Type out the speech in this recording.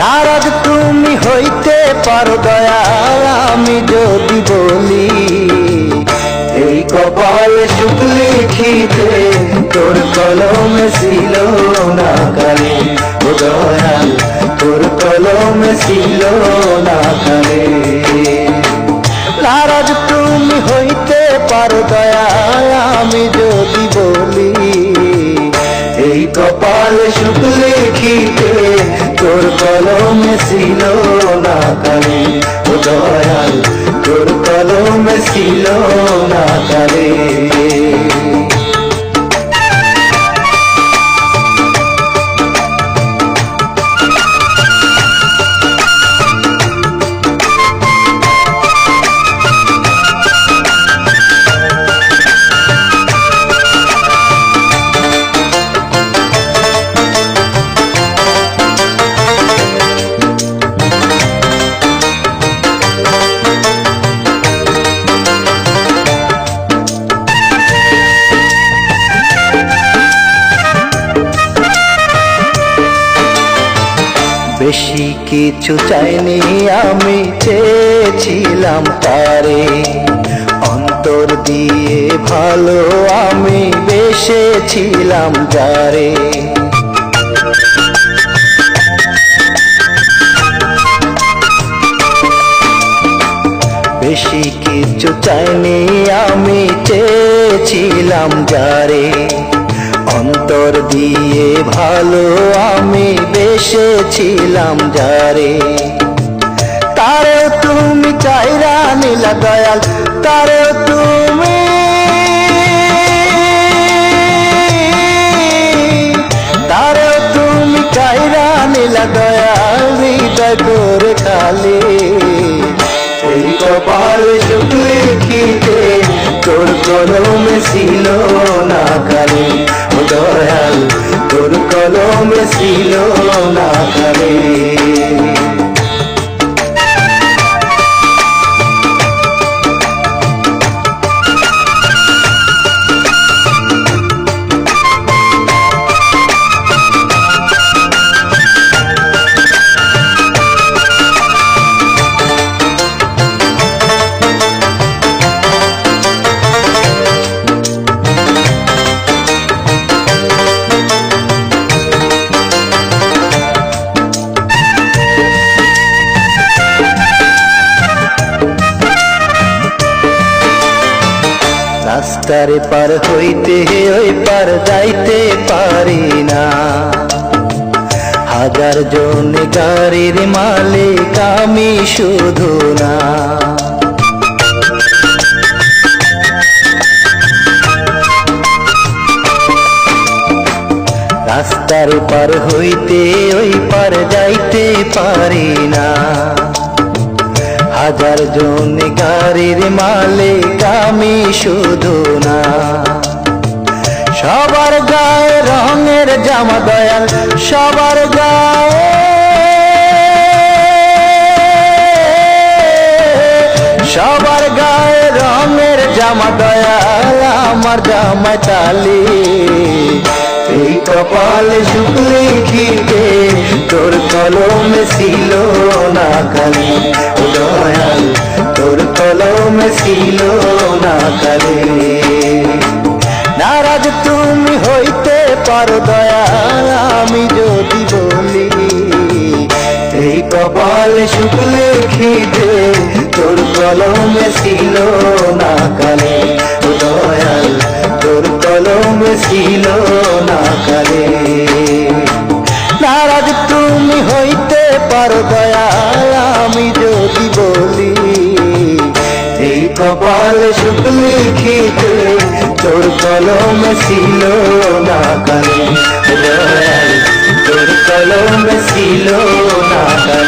নারাজ তুমি হইতে পারো দয়াল আমি যদি বলি, এই কপালে সুখ লিখিতে তোর কলমে ছিল না কালে ও দয়াল, তোর কলমে ছিল না কালে নারাজ তুমি হইতে পারো দয়াল আমি যদি বলি, এই কপালে সুখ লিখিতে তোর কলমে ছিল না কালে দয়াল তোর কলমে ছিল বেশি কিছু চাইনি, আমি চেয়েছিলাম তারে। অন্তর দিয়ে ভালো আমি বেসেছিলাম যারে। বেশি কিছু চাইনি, আমি চেয়েছিলাম যারে। অন্তর দিয়ে ভালো আমি বেসেছিলাম যারে। তারে তুমি চাইরা নীলা দয়াল তারে তুমি তারে তুমি চাইরা নীলা দয়াল, হৃদয় করে খালি। কপাল সুখ লিখিতে তোর কলমে ছিল ছিল না রাস্তারে পার হইতে ওই পার যাইতে পারি না। হাজার জন গাড়ির মালিক আমি শুধু না। রাস্তার পার হইতে ওই পার যাইতে পারি না। হাজার জন গাড়ির মালিক আমি শুধু না। সবার গায়ে রঙের জামা দয়াল, সবার গায়ে সবার গায়ে রঙের জামা দয়াল, আমার জামা তালি। এই কপালে সুখ লিখিতে তোর কলমে ছিল না কালি কলমে ছিল না কালি নারাজ তুমি হইতে পারো দয়াল আমি যদি বলি এই কপালে সুখ লিখিতে তোর কলমে ছিল না ও দয়াল তোর কলমে ছিল না কালে নারাজ তুমি হইতে পারো দয়াল কপালে সুখ লিখিতে তোর কলম ছিল না কালে তোর কলম ছিল না ছিল